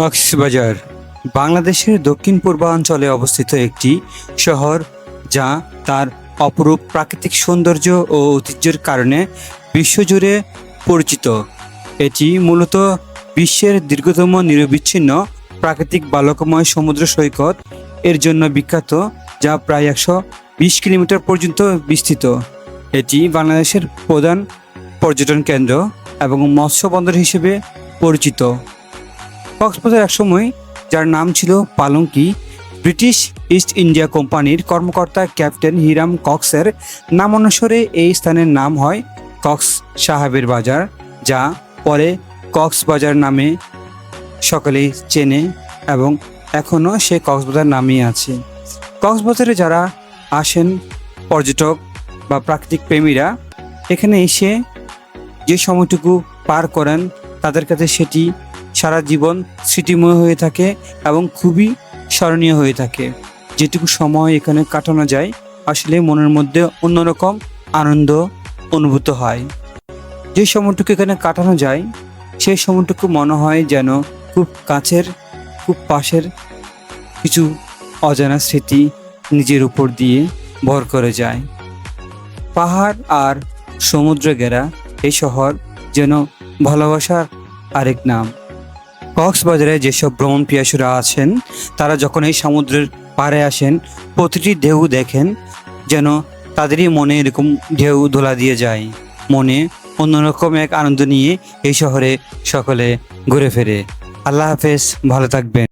কক্সবাজার, বাংলাদেশের দক্ষিণ পূর্বাঞ্চলে অবস্থিত একটি শহর যা তার অপরূপ প্রাকৃতিক সৌন্দর্য ও ঐতিহ্যের কারণে বিশ্বজুড়ে পরিচিত। এটি মূলত বিশ্বের দীর্ঘতম নিরবিচ্ছিন্ন প্রাকৃতিক বালকময় সমুদ্র সৈকত। এর জন্য বিখ্যাত, যা প্রায় একশো বিশ কিলোমিটার পর্যন্ত বিস্তৃত। এটি বাংলাদেশের প্রধান পর্যটন কেন্দ্র এবং মৎস্য বন্দর হিসেবে পরিচিত। কক্সবাজার একসময় যার নাম ছিল পালঙ্কি, ব্রিটিশ ইস্ট ইন্ডিয়া কোম্পানির কর্মকর্তা ক্যাপ্টেন হিরাম কক্সের নাম অনুসারে এই স্থানের নাম হয় কক্স সাহেবের বাজার, যা পরে কক্সবাজার নামে সকলেই চেনে এবং এখনও সে কক্সবাজার নামেই আছে। কক্সবাজারে যারা আসেন পর্যটক বা প্রাকৃতিক প্রেমীরা, এখানে এসে যে সময়টুকু পার করেন, তাদের কাছে সেটি সারা জীবন স্মৃতিময় হয়ে থাকে এবং খুবই স্মরণীয় হয়ে থাকে। যেটুকু সময় এখানে কাটানো যায়, আসলে মনের মধ্যে অন্যরকম আনন্দ অনুভূত হয়। যে সময়টুকু এখানে কাটানো যায়, সেই সময়টুকু মনে হয় যেন খুব কাছের, খুব পাশের কিছু অজানা স্মৃতি নিজের উপর দিয়ে ভর করে যায়। পাহাড় আর সমুদ্র ঘেরা এই শহর যেন ভালোবাসার আরেক নাম। কক্সবাজারে যেসব ভ্রমণ পিয়াসুরা আছেন, তারা যখন এই সমুদ্রের পাড়ে আসেন, প্রতিটি ঢেউ দেখেন যেন তাদেরই মনে এরকম ঢেউ ধোলা দিয়ে যায়। মনে অন্যরকম এক আনন্দ নিয়ে এই শহরে সকলে ঘুরে ফেরে। আল্লাহ হাফেজ, ভালো থাকবেন।